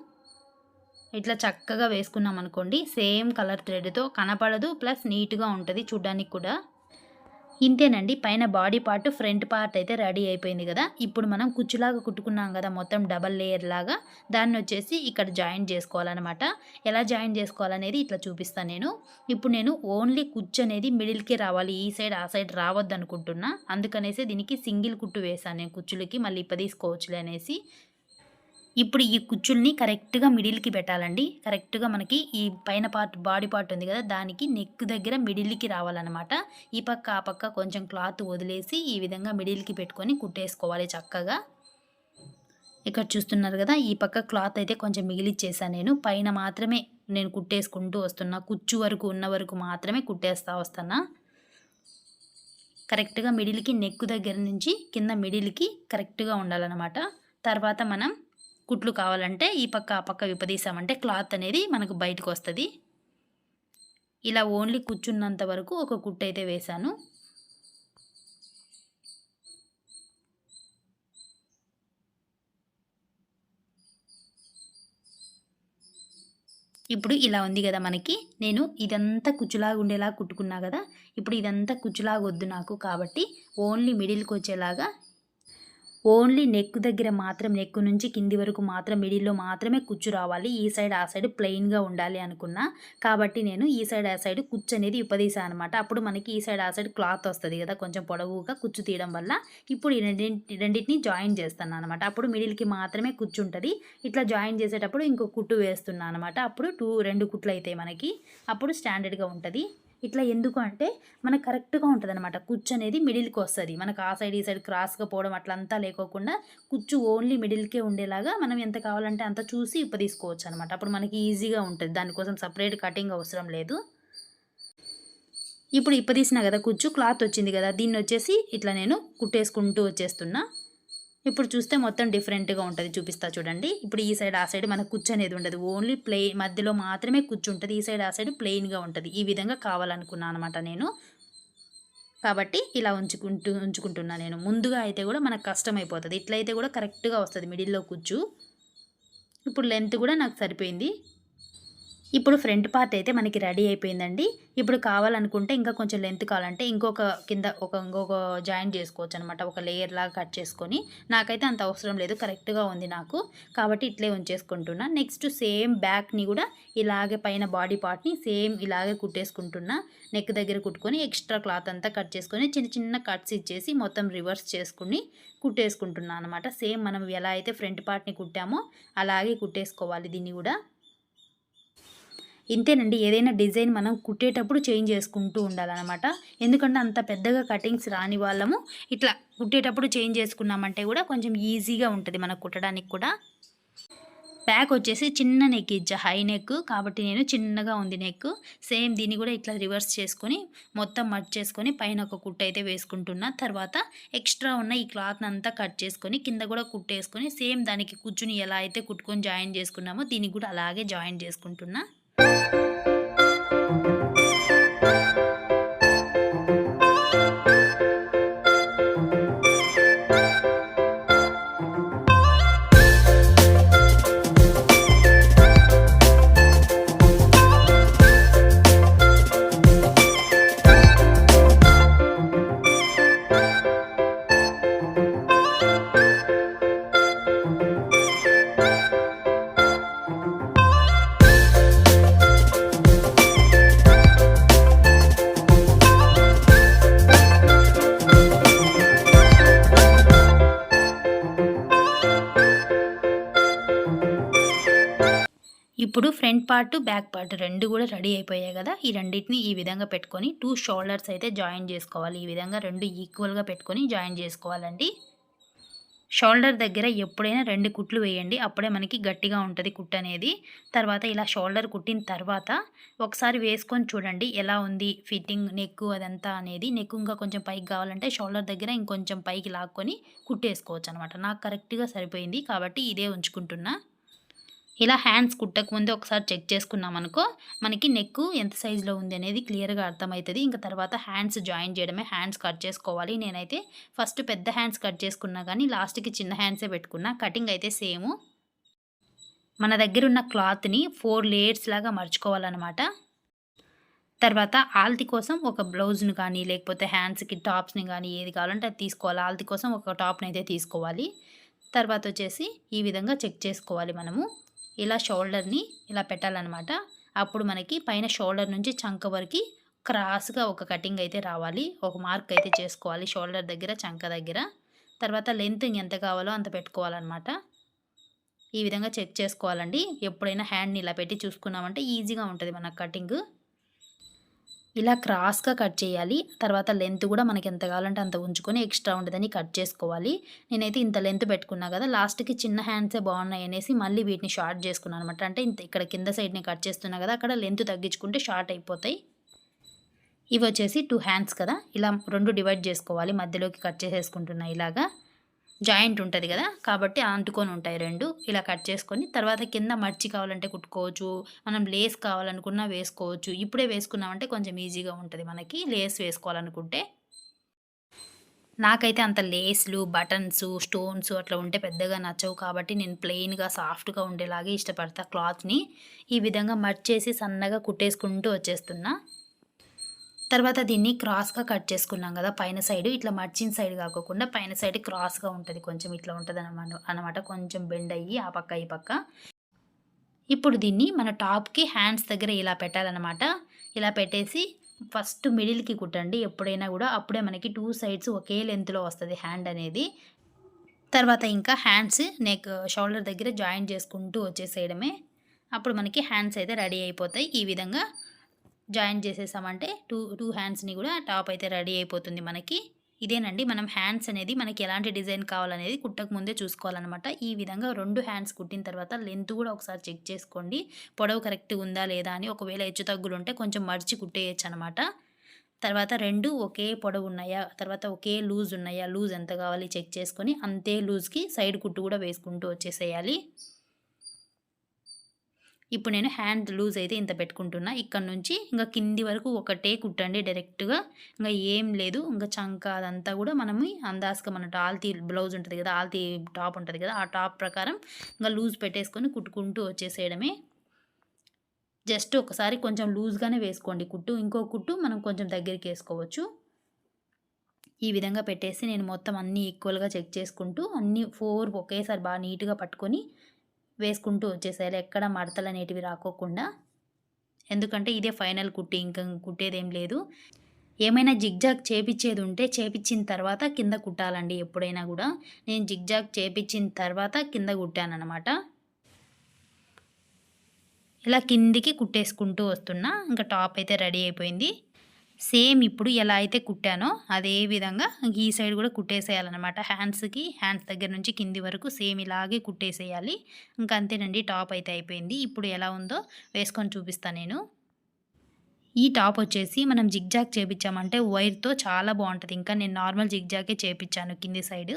ఇట్లా చక్కగా వేసుకున్నాం అనుకోండి సేమ్ కలర్ థ్రెడ్తో కనపడదు ప్లస్ నీట్గా ఉంటుంది చూడ్డానికి కూడా. ఇంతేనండి. పైన బాడీ పార్ట్ ఫ్రంట్ పార్ట్ అయితే రెడీ అయిపోయింది కదా. ఇప్పుడు మనం కుచ్చులాగా కుట్టుకున్నాం కదా మొత్తం డబల్ లేయర్ లాగా. దాన్ని వచ్చేసి ఇక్కడ జాయిన్ చేసుకోవాలన్నమాట. ఎలా జాయిన్ చేసుకోవాలనేది ఇట్లా చూపిస్తాను నేను. ఇప్పుడు నేను ఓన్లీ కుచ్చు అనేది మిడిల్కే రావాలి. ఈ సైడ్ ఆ సైడ్ రావద్దు అనుకుంటున్నా అందుకనేసి దీనికి సింగిల్ కుట్టు వేసాను నేను కుచ్చులకి. మళ్ళీ ఇప్ప తీసుకోవచ్చులే అనేసి. ఇప్పుడు ఈ కుచ్చుల్ని కరెక్ట్గా మిడిల్కి పెట్టాలండి. కరెక్ట్గా మనకి ఈ పైన పార్ట్ బాడీ పార్ట్ ఉంది కదా దానికి నెక్ దగ్గర మిడిల్కి రావాలన్నమాట. ఈ పక్క ఆ పక్క కొంచెం క్లాత్ వదిలేసి ఈ విధంగా మిడిల్కి పెట్టుకొని కుట్టేసుకోవాలి చక్కగా. ఇక్కడ చూస్తున్నారు కదా ఈ పక్క క్లాత్ అయితే కొంచెం మిగిలిచ్చేసాను నేను. పైన మాత్రమే నేను కుట్టేసుకుంటూ వస్తున్నా. కుచ్చు వరకు ఉన్న వరకు మాత్రమే కుట్టేస్తా వస్తున్నా. కరెక్ట్గా మిడిల్కి నెక్ దగ్గర నుంచి కింద మిడిల్కి కరెక్ట్గా ఉండాలన్నమాట. తర్వాత మనం కుట్లు కావాలంటే ఈ పక్క ఆ పక్క విపదీసామంటే క్లాత్ అనేది మనకు బయటకు వస్తుంది ఇలా ఓన్లీ కూర్చున్నంత వరకు ఒక కుట్టు అయితే వేశాను ఇప్పుడు ఇలా ఉంది కదా మనకి. నేను ఇదంతా కుచ్చులాగా ఉండేలా కుట్టుకున్నా కదా. ఇప్పుడు ఇదంతా కుచ్చులాగా వద్దు నాకు కాబట్టి ఓన్లీ మిడిల్కి వచ్చేలాగా ఓన్లీ నెక్ దగ్గర మాత్రం నెక్ నుంచి కింది వరకు మాత్రం మిడిల్లో మాత్రమే కుచ్చు రావాలి. ఈ సైడ్ ఆ సైడ్ ప్లెయిన్గా ఉండాలి అనుకున్నా. కాబట్టి నేను ఈ సైడ్ ఆ సైడ్ కుచ్చు అనేది ఉపదీసాను అనమాట అప్పుడు మనకి ఈ సైడ్ ఆ సైడ్ క్లాత్ వస్తుంది కదా కొంచెం పొడవుగా కుచ్చు తీయడం వల్ల ఇప్పుడు ఈ రెండింటి రెండింటిని జాయిన్ చేస్తాను అనమాట అప్పుడు మిడిల్కి మాత్రమే కుచ్చు ఉంటుంది. ఇట్లా జాయిన్ చేసేటప్పుడు ఇంకో కుట్టు వేస్తున్నాను అనమాట అప్పుడు టూ రెండు కుట్లు అవుతాయి మనకి. అప్పుడు స్టాండర్డ్గా ఉంటుంది. ఇట్లా ఎందుకు అంటే మనకు కరెక్ట్గా ఉంటుంది అనమాట కుచ్చు అనేది మిడిల్కి వస్తుంది. మనకు ఆ సైడ్ ఈ సైడ్ క్రాస్గా పోవడం అట్లంతా లేకోకుండా కుచ్చు ఓన్లీ మిడిల్కే ఉండేలాగా మనం ఎంత కావాలంటే అంత చూసి ఇప్ప తీసుకోవచ్చు అనమాట అప్పుడు మనకి ఈజీగా ఉంటుంది. దానికోసం సపరేట్ కటింగ్ అవసరం లేదు. ఇప్పుడు ఇప్ప తీసిన కదా కుచ్చు క్లాత్ వచ్చింది కదా దీన్ని వచ్చేసి ఇట్లా నేను కుట్టేసుకుంటూ వచ్చేస్తున్నా. ఇప్పుడు చూస్తే మొత్తం డిఫరెంట్గా ఉంటుంది. చూపిస్తా చూడండి. ఇప్పుడు ఈ సైడ్ ఆ సైడ్ మనకు కుచ్చు అనేది ఉండదు. ఓన్లీ ప్లే మధ్యలో మాత్రమే కుచ్చు ఉంటుంది. ఈ సైడ్ ఆ సైడ్ ప్లెయిన్గా ఉంటుంది. ఈ విధంగా కావాలనుకున్నాను అనమాట నేను. కాబట్టి ఇలా ఉంచుకుంటూ ఉంచుకుంటున్నా నేను. ముందుగా అయితే కూడా మనకు కష్టం అయిపోతుంది ఇట్లయితే కూడా కరెక్ట్గా వస్తుంది. మిడిల్లో కూర్చు ఇప్పుడు లెంత్ కూడా నాకు సరిపోయింది. ఇప్పుడు ఫ్రంట్ పార్ట్ అయితే మనకి రెడీ అయిపోయిందండి. ఇప్పుడు కావాలనుకుంటే ఇంకా కొంచెం లెంత్ కావాలంటే ఇంకొక కింద ఒక ఇంకొక జాయింట్ చేసుకోవచ్చు అనమాట ఒక లేయర్ లాగా కట్ చేసుకొని నాకైతే అంత అవసరం లేదు. కరెక్ట్గా ఉంది నాకు. కాబట్టి ఇట్లే ఉంచేసుకుంటున్నా. నెక్స్ట్ సేమ్ బ్యాక్ని కూడా ఇలాగే పైన బాడీ పార్ట్ని సేమ్ ఇలాగే కుట్టేసుకుంటున్నా. నెక్ దగ్గర కుట్టుకొని ఎక్స్ట్రా క్లాత్ అంతా కట్ చేసుకొని చిన్న చిన్న కట్స్ ఇచ్చేసి మొత్తం రివర్స్ చేసుకుని కుట్టేసుకుంటున్నాను అనమాట సేమ్ మనం ఎలా అయితే ఫ్రంట్ పార్ట్ని కుట్టామో అలాగే కుట్టేసుకోవాలి దీన్ని కూడా. ఇంతేనండి ఏదైనా డిజైన్ మనం కుట్టేటప్పుడు చేంజ్ చేసుకుంటూ ఉండాలన్నమాట. ఎందుకంటే అంత పెద్దగా కటింగ్స్ రాని వాళ్ళము ఇట్లా కుట్టేటప్పుడు చేంజ్ చేసుకున్నామంటే కూడా కొంచెం ఈజీగా ఉంటుంది మనకు కుట్టడానికి కూడా. బ్యాక్ వచ్చేసి చిన్న నెక్ ఇచ్చా హై నెక్ కాబట్టి నేను చిన్నగా ఉంది నెక్ సేమ్ దీన్ని కూడా ఇట్లా రివర్స్ చేసుకొని మొత్తం మట్ చేసుకొని పైన ఒక కుట్ట అయితే వేసుకుంటున్నా. తర్వాత ఎక్స్ట్రా ఉన్న ఈ క్లాత్ని అంతా కట్ చేసుకొని కింద కూడా కుట్టేసుకొని సేమ్ దానికి కూర్చుని ఎలా అయితే కుట్టుకొని జాయిన్ చేసుకున్నామో దీనికి కూడా అలాగే జాయిన్ చేసుకుంటున్నా. Thank you. ఇప్పుడు ఫ్రంట్ పార్ట్ బ్యాక్ పార్ట్ రెండు కూడా రెడీ అయిపోయాయి కదా. ఈ రెండింటిని ఈ విధంగా పెట్టుకొని టూ షోల్డర్స్ అయితే జాయిన్ చేసుకోవాలి. ఈ విధంగా రెండు ఈక్వల్గా పెట్టుకొని జాయిన్ చేసుకోవాలండి. షోల్డర్ దగ్గర ఎప్పుడైనా రెండు కుట్లు వేయండి. అప్పుడే మనకి గట్టిగా ఉంటుంది కుట్ అనేది. తర్వాత ఇలా షోల్డర్ కుట్టిన తర్వాత ఒకసారి వేసుకొని చూడండి ఎలా ఉంది ఫిట్టింగ్ నెక్ అదంతా అనేది. నెక్ ఇంకా కొంచెం పైకి కావాలంటే షోల్డర్ దగ్గర ఇంకొంచెం పైకి లాక్కొని కుట్టేసుకోవచ్చు అనమాట నాకు కరెక్ట్గా సరిపోయింది కాబట్టి ఇదే ఉంచుకుంటున్నా. ఇలా హ్యాండ్స్ కుట్టకముందే ఒకసారి చెక్ చేసుకున్నాం అనుకో మనకి నెక్ ఎంత సైజులో ఉంది అనేది క్లియర్గా అర్థమవుతుంది. ఇంకా తర్వాత హ్యాండ్స్ జాయిన్ చేయడమే హ్యాండ్స్ కట్ చేసుకోవాలి. నేనైతే ఫస్ట్ పెద్ద హ్యాండ్స్ కట్ చేసుకున్నా కానీ లాస్ట్కి చిన్న హ్యాండ్సే పెట్టుకున్నా. కటింగ్ అయితే సేమ్. మన దగ్గర ఉన్న క్లాత్ని ఫోర్ లేయర్స్ లాగా మర్చుకోవాలన్నమాట. తర్వాత ఆల్తి కోసం ఒక బ్లౌజ్ను కానీ లేకపోతే హ్యాండ్స్కి టాప్స్ని కానీ ఏది కావాలంటే అది తీసుకోవాలి. ఆల్తి కోసం ఒక టాప్ని అయితే తీసుకోవాలి. తర్వాత వచ్చేసి ఈ విధంగా చెక్ చేసుకోవాలి మనము. ఇలా షోల్డర్ని ఇలా పెట్టాలన్నమాట. అప్పుడు మనకి పైన షోల్డర్ నుంచి చంక వరకు క్రాస్గా ఒక కటింగ్ అయితే రావాలి. ఒక మార్క్ అయితే చేసుకోవాలి. షోల్డర్ దగ్గర చంక దగ్గర. తర్వాత లెంత్ ఎంత కావాలో అంత పెట్టుకోవాలన్నమాట. ఈ విధంగా చెక్ చేసుకోవాలండి. ఎప్పుడైనా హ్యాండ్ని ఇలా పెట్టి చూసుకున్నామంటే ఈజీగా ఉంటుంది మన కటింగ్. ఇలా క్రాస్గా కట్ చేయాలి. తర్వాత లెంత్ కూడా మనకి ఎంత కావాలంటే అంత ఉంచుకొని ఎక్స్ట్రా ఉండదని కట్ చేసుకోవాలి. నేనైతే ఇంత లెంత్ పెట్టుకున్నా కదా లాస్ట్కి చిన్న హ్యాండ్సే బాగున్నాయి అనేసి మళ్ళీ వీటిని షార్ట్ చేసుకున్నాను అనమాట. అంటే ఇంత ఇక్కడ కింద సైడ్ని కట్ చేస్తున్నా కదా అక్కడ లెంత్ తగ్గించుకుంటే షార్ట్ అయిపోతాయి. ఇవి వచ్చేసి టూ హ్యాండ్స్ కదా ఇలా రెండు డివైడ్ చేసుకోవాలి. మధ్యలోకి కట్ చేసేసుకుంటున్నా ఇలాగా. జాయింట్ ఉంటుంది కదా కాబట్టి అంటుకొని ఉంటాయి రెండు. ఇలా కట్ చేసుకొని తర్వాత కింద మర్చి కావాలంటే కుట్టుకోవచ్చు మనం లేస్ కావాలనుకున్నా వేసుకోవచ్చు. ఇప్పుడే వేసుకున్నామంటే కొంచెం ఈజీగా ఉంటుంది మనకి లేస్ వేసుకోవాలనుకుంటే. నాకైతే అంత లేస్లు బటన్స్ స్టోన్స్ అట్లా ఉంటే పెద్దగా నచ్చవు కాబట్టి నేను ప్లెయిన్గా సాఫ్ట్గా ఉండేలాగే ఇష్టపడతా క్లాత్ని. ఈ విధంగా మర్చేసి సన్నగా కుట్టేసుకుంటూ వచ్చేస్తున్నా. తర్వాత దీన్ని క్రాస్గా కట్ చేసుకున్నాం కదా పైన సైడ్. ఇట్లా మర్చిన సైడ్ కాకుండా పైన సైడ్ క్రాస్గా ఉంటుంది. కొంచెం ఇట్లా ఉంటుంది అనమాట అనమాట. కొంచెం బెండ్ అయ్యి ఆ పక్క ఈ పక్క. ఇప్పుడు దీన్ని మన టాప్కి హ్యాండ్స్ దగ్గర ఇలా పెట్టాలన్నమాట. ఇలా పెట్టేసి ఫస్ట్ మిడిల్కి కుట్టండి. ఎప్పుడైనా కూడా అప్పుడే మనకి టూ సైడ్స్ ఒకే లెంత్లో వస్తుంది హ్యాండ్ అనేది. తర్వాత ఇంకా హ్యాండ్స్ నెక్ షోల్డర్ దగ్గర జాయిన్ చేసుకుంటూ వచ్చేసేయడమే. అప్పుడు మనకి హ్యాండ్స్ అయితే రెడీ అయిపోతాయి. ఈ విధంగా జాయిన్ చేసేసామంటే టూ టూ హ్యాండ్స్ని కూడా టాప్ అయితే రెడీ అయిపోతుంది మనకి. ఇదేనండి మనం హ్యాండ్స్ అనేది మనకి ఎలాంటి డిజైన్ కావాలనేది కుట్టక ముందే చూసుకోవాలన్నమాట. ఈ విధంగా రెండు హ్యాండ్స్ కుట్టిన తర్వాత లెంత్ కూడా ఒకసారి చెక్ చేసుకోండి. పొడవు కరెక్ట్గా ఉందా లేదా అని ఒకవేళ హెచ్చు తగ్గులు ఉంటే కొంచెం మర్చి కుట్టేయచ్చు అనమాట తర్వాత రెండు ఒకే పొడవు ఉన్నాయా తర్వాత ఒకే లూజ్ ఉన్నాయా లూజ్ ఎంత కావాలి చెక్ చేసుకొని అంతే లూజ్కి సైడ్ కుట్టు కూడా వేసుకుంటూ వచ్చేసేయాలి. ఇప్పుడు నేను హ్యాండ్ లూజ్ అయితే ఇంత పెట్టుకుంటున్నా. ఇక్కడ నుంచి ఇంకా కింది వరకు ఒకటే కుట్టండి డైరెక్ట్గా. ఇంకా ఏం లేదు. ఇంకా చంక అదంతా కూడా మనము అందాజుగా మన ఆల్తీ బ్లౌజ్ ఉంటుంది కదా ఆల్తీ టాప్ ఉంటుంది కదా ఆ టాప్ ప్రకారం ఇంకా లూజ్ పెట్టేసుకొని కుట్టుకుంటూ వచ్చేసేయడమే. జస్ట్ ఒకసారి కొంచెం లూజ్‌గానే వేసుకోండి కుట్టు. ఇంకో కుట్టు మనం కొంచెం దగ్గరికి వేసుకోవచ్చు. ఈ విధంగా పెట్టేసి నేను మొత్తం అన్నీ ఈక్వల్‌గా చెక్ చేసుకుంటూ అన్నీ ఫోర్ ఒకేసారి బాగా నీట్‌గా పట్టుకొని వేసుకుంటూ వచ్చేసేయాలి. ఎక్కడ మడతలనేటివి రాకోకుండా. ఎందుకంటే ఇదే ఫైనల్ కుట్టి ఇంక కుట్టేదేం లేదు. ఏమైనా జిగ్‌జాగ్ చేపించేది ఉంటే చేపిచ్చిన తర్వాత కింద కుట్టాలండి ఎప్పుడైనా కూడా నేను జిగ్‌జాగ్ చేపించిన తర్వాత కింద కుట్టానమాట ఇలా కిందికి కుట్టేసుకుంటూ వస్తున్నా. ఇంకా టాప్ అయితే రెడీ అయిపోయింది. సేమ్ ఇప్పుడు ఎలా అయితే కుట్టానో అదే విధంగా ఈ సైడ్ కూడా కుట్టేసేయాలన్నమాట హ్యాండ్స్‌కి హ్యాండ్స్ దగ్గర నుంచి కింది వరకు సేమ్ ఇలాగే కుట్టేసేయాలి. ఇంకా అంతేనండి టాప్ అయితే అయిపోయింది. ఇప్పుడు ఎలా ఉందో వేసుకొని చూపిస్తాను నేను. ఈ టాప్ వచ్చేసి మనం జిగ్‌జాగ్ చేపించామంటే వైర్‌తో చాలా బాగుంటుంది ఇంకా నేను నార్మల్ జిగ్‌జాగే చేపించాను కింది సైడ్.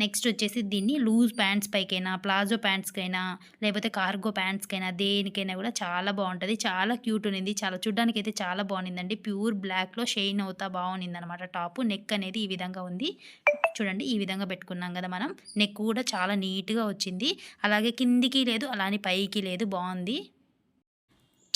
నెక్స్ట్ వచ్చేసి దీన్ని లూజ్ ప్యాంట్స్ పైకైనా, ప్లాజో ప్యాంట్స్‌కైనా, లేకపోతే కార్గో ప్యాంట్స్‌కైనా దేనికైనా కూడా చాలా బాగుంటుంది చాలా క్యూట్ ఉన్నింది. చాలా చూడ్డానికి అయితే చాలా బాగుందండి ప్యూర్ బ్లాక్‌లో షైన్ అవుతా బాగుంది అనమాట టాపు. నెక్ అనేది ఈ విధంగా ఉంది. చూడండి ఈ విధంగా పెట్టుకున్నాం కదా మనం. నెక్ కూడా చాలా నీట్‌గా వచ్చింది. అలాగే కిందికి లేదు, అలా అని పైకి లేదు బాగుంది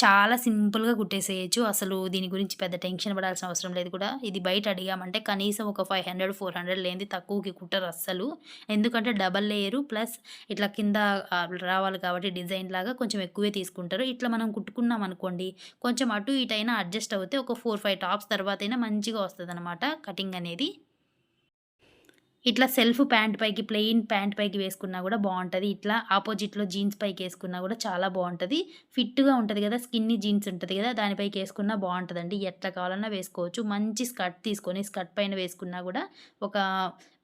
చాలా సింపుల్‌గా కుట్టేసేయచ్చు అసలు దీని గురించి పెద్ద టెన్షన్ పడాల్సిన అవసరం లేదు కూడా. ఇది బయట అడిగామంటే కనీసం ఒక 500, 400 లేనిది తక్కువకి కుట్టరు అస్సలు. ఎందుకంటే డబల్ లేయరు ప్లస్ ఇట్లా కింద రావాలి కాబట్టి డిజైన్ లాగా కొంచెం ఎక్కువే తీసుకుంటారు. ఇట్లా మనం కుట్టుకున్నామనుకోండి కొంచెం అటు ఇటైనా అడ్జస్ట్ అవుతే ఒక 4, 5 టాప్స్ తర్వాతైనా మంచిగా వస్తుంది కటింగ్ అనేది. ఇట్లా సెల్ఫ్ ప్యాంట్ పైకి ప్లెయిన్ ప్యాంట్ పైకి వేసుకున్నా కూడా బాగుంటుంది ఇట్లా ఆపోజిట్లో జీన్స్ పైకి వేసుకున్నా కూడా చాలా బాగుంటుంది ఫిట్‌గా ఉంటుంది కదా స్కిన్ని జీన్స్ ఉంటుంది కదా దానిపైకి వేసుకున్నా బాగుంటుందండి ఎట్లా కావాలన్నా వేసుకోవచ్చు. మంచి స్కర్ట్ తీసుకొని స్కర్ట్ పైన వేసుకున్నా కూడా ఒక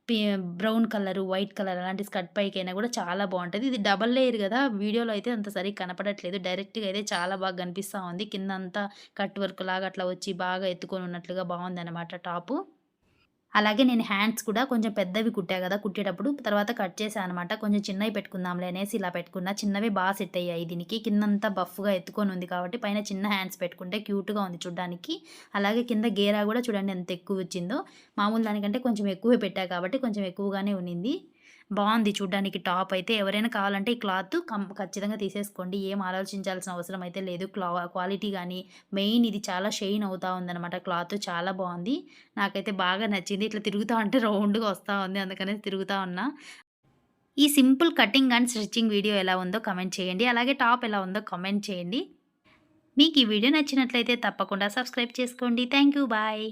పి బ్రౌన్ కలరు, వైట్ కలర్ అలాంటి స్కర్ట్ పైకైనా కూడా చాలా బాగుంటుంది ఇది డబల్ లేయర్ కదా వీడియోలో అయితే అంత సరిగ్గా కనపడట్లేదు. డైరెక్ట్‌గా అయితే చాలా బాగా కనిపిస్తా ఉంది. కింద అంతా కట్ వర్క్ లాగా అట్లా వచ్చి బాగా ఎత్తుకొని ఉన్నట్లుగా బావుందనమాట టాపు. అలాగే నేను హ్యాండ్స్ కూడా కొంచెం పెద్దవి కుట్టా కదా కుట్టేటప్పుడు తర్వాత కట్ చేశాను అనమాట. కొంచెం చిన్నవి పెట్టుకుందాంలే అనేసి ఇలా పెట్టుకున్నా. చిన్నవి బాగా సెట్ అయ్యాయి దీనికి. కిందంతా బఫ్‌గా ఎత్తుకొని ఉంది కాబట్టి పైన చిన్న హ్యాండ్స్ పెట్టుకుంటే క్యూట్‌గా ఉంది చూడ్డానికి. అలాగే కింద గేరా కూడా చూడండి ఎంత ఎక్కువ వచ్చిందో మామూలు దానికంటే కొంచెం ఎక్కువే పెట్టా కాబట్టి కొంచెం ఎక్కువగానే ఉన్నింది. బాగుంది చూడ్డానికి టాప్ అయితే. ఎవరైనా కావాలంటే ఈ క్లాత్ కం ఖచ్చితంగా తీసేసుకోండి. ఏం ఆలోచించాల్సిన అవసరం అయితే లేదు. క్లా క్వాలిటీ కానీ మెయిన్ ఇది చాలా షైన్ అవుతూ ఉందనమాట క్లాత్. చాలా బాగుంది నాకైతే బాగా నచ్చింది. ఇట్లా తిరుగుతూ ఉంటే రౌండ్‌గా వస్తూ ఉంది. అందుకనే తిరుగుతూ ఉన్నా. ఈ simple cutting and stitching video ఎలా ఉందో కమెంట్ చేయండి. అలాగే టాప్ ఎలా ఉందో కమెంట్ చేయండి. మీకు ఈ వీడియో నచ్చినట్లయితే తప్పకుండా సబ్స్క్రైబ్ చేసుకోండి. Thank you. బాయ్.